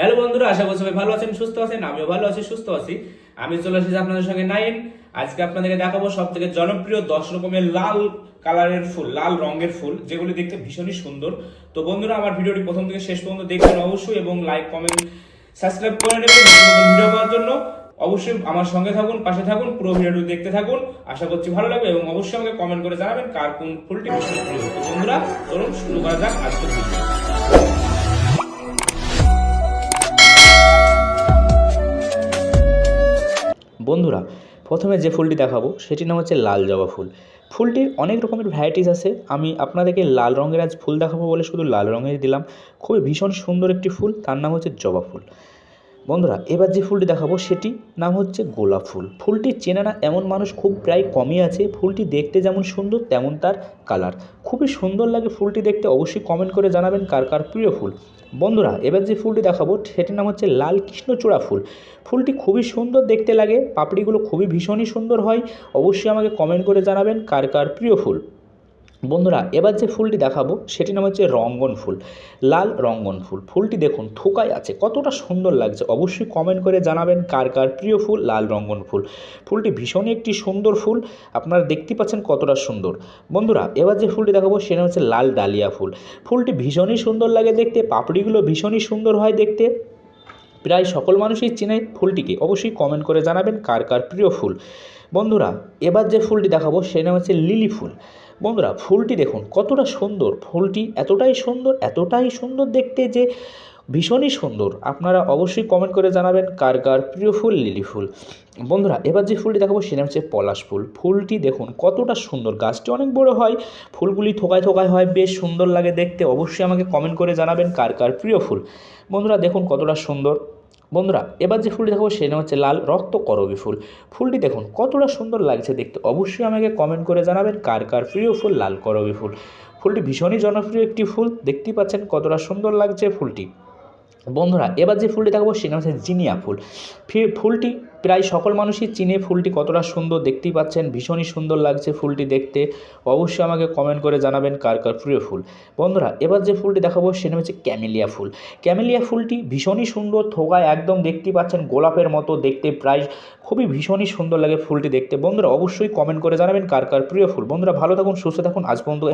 Hello বন্ধুরা, আশা করি সবাই ভালো আছেন, সুস্থ আছেন, আমিও ভালো আছি, সুস্থ আছি। আমি চলে এসেছি আপনাদের সঙ্গে নাইন। আজকে আপনাদেরকে দেখাবো সব থেকে জনপ্রিয় দশ রকমের লাল কালারের ফুল, লাল রঙের ফুল, যেগুলি দেখতে ভীষণই সুন্দর। তো বন্ধুরা, আমার ভিডিওটি প্রথম থেকে শেষ পর্যন্ত দেখবেন অবশ্যই এবং লাইক, কমেন্ট, সাবস্ক্রাইব করে নেবেন ভিডিও পাওয়ার জন্য। অবশ্যই আমার সঙ্গে থাকুন, পাশে থাকুন, পুরো ভিডিওটি দেখতে থাকুন। আশা করছি ভালো লাগবে এবং অবশ্যই আমাকে কমেন্ট করে জানাবেন কার কোন ফুলটি প্রিয় বন্ধুরা, চলুন শুরু করা যাক আজকের ভিডিও বন্ধুরা, প্রথমে যে ফুলটি দেখাবো, সেটির নাম হচ্ছে লাল জবা ফুল। ফুলটির অনেক রকমের ভ্যারাইটিস আছে। আমি আপনাদেরকে লাল রঙের আজ ফুল দেখাবো বলে শুধু লাল রঙের দিলাম। খুবই ভীষণ সুন্দর একটি ফুল, তার নাম হচ্ছে জবা ফুল। বন্ধুরা, এবার যে ফুলটি দেখাবো সেটি নাম হচ্ছে গোলাপ ফুল। ফুলটি চেনে না এমন মানুষ খুব প্রায় কমই আছে। ফুলটি দেখতে যেমন সুন্দর, তেমন তার কালার। খুবই সুন্দর লাগে ফুলটি দেখতে। অবশ্যই কমেন্ট করে জানাবেন কার কার প্রিয় ফুল। বন্ধুরা, এবার যে ফুলটি দেখাবো, সেটির নাম হচ্ছে লাল কৃষ্ণচূড়া ফুল। ফুলটি খুবই সুন্দর দেখতে লাগে। পাপড়িগুলো খুবই ভীষণই সুন্দর হয়। অবশ্যই আমাকে কমেন্ট করে জানাবেন কার কার প্রিয় ফুল। বন্ধুরা, এবার যে ফুলটি দেখাবো সেটি নাম হচ্ছে রঙ্গন ফুল, লাল রঙ্গন ফুল। ফুলটি দেখুন, থোকায় আছে, কতটা সুন্দর লাগছে। অবশ্যই কমেন্ট করে জানাবেন কার কার প্রিয় ফুল লাল রঙ্গন ফুল। ফুলটি ভীষণই একটি সুন্দর ফুল, আপনারা দেখতে পাচ্ছেন কতটা সুন্দর। বন্ধুরা, এবার যে ফুলটি দেখাবো, সেটা হচ্ছে লাল ডালিয়া ফুল। ফুলটি ভীষণই সুন্দর লাগে দেখতে, পাপড়িগুলো ভীষণই সুন্দর হয় দেখতে। প্রায় সকল মানুষই চিনে ফুলটিকে। অবশ্যই কমেন্ট করে জানাবেন কার কার প্রিয় ফুল। বন্ধুরা, এবার যে ফুলটি দেখাবো সে নাম হচ্ছে লিলি ফুল। বন্ধুরা, ফুলটি দেখুন কতটা সুন্দর। ফুলটি এতটাই সুন্দর এতটাই সুন্দর দেখতে যে ভীষণই সুন্দর। আপনারা অবশ্যই কমেন্ট করে জানাবেন কার কার প্রিয় ফুল, লিলি ফুল। বন্ধুরা, এবার যে ফুলটি দেখাবো সেটা হচ্ছে পলাশ ফুল। ফুলটি দেখুন কতটা সুন্দর। গাছটি অনেক বড় হয়, ফুলগুলি থোকায় থোকায় হয়, বেশ সুন্দর লাগে দেখতে। অবশ্যই আমাকে কমেন্ট করে জানাবেন কার কার প্রিয় ফুল। বন্ধুরা, দেখুন কতটা সুন্দর। বন্ধুরা, এবার যে ফুলটি দেখাবো সেটা হচ্ছে লাল রক্ত করবী ফুল। ফুলটি দেখুন কতটা সুন্দর লাগছে দেখতে। অবশ্যই আমাকে কমেন্ট করে জানাবেন কার কার প্রিয় ফুল, লাল করবী ফুল। ফুলটি ভীষণই জনপ্রিয় একটি ফুল। দেখতেই পাচ্ছেন কতটা সুন্দর লাগছে ফুলটি। বন্ধুরা, এবার যে ফুলটি দেখাবো সেটা হচ্ছে জিনিয়া ফুল। ফুলটি প্রায় সকল মানুষই চিনে। ফুলটি কতটা সুন্দর দেখতেই পাচ্ছেন, ভীষণই সুন্দর লাগছে ফুলটি দেখতে। অবশ্যই আমাকে কমেন্ট করে জানাবেন কার কার প্রিয় ফুল। বন্ধুরা, এবার যে ফুলটি দেখাবো সেটা হচ্ছে ক্যামেলিয়া ফুল। ক্যামেলিয়া ফুলটি ভীষণই সুন্দর, থোকায় একদম দেখতেই পাচ্ছেন, গোলাপের মতো দেখতে প্রায় খুবই ভীষণই সুন্দর লাগে ফুলটি দেখতে। বন্ধুরা, অবশ্যই কমেন্ট করে জানাবেন কার কার প্রিয় ফুল। বন্ধুরা, ভালো থাকুন, সুস্থ থাকুন। আজ পর্যন্ত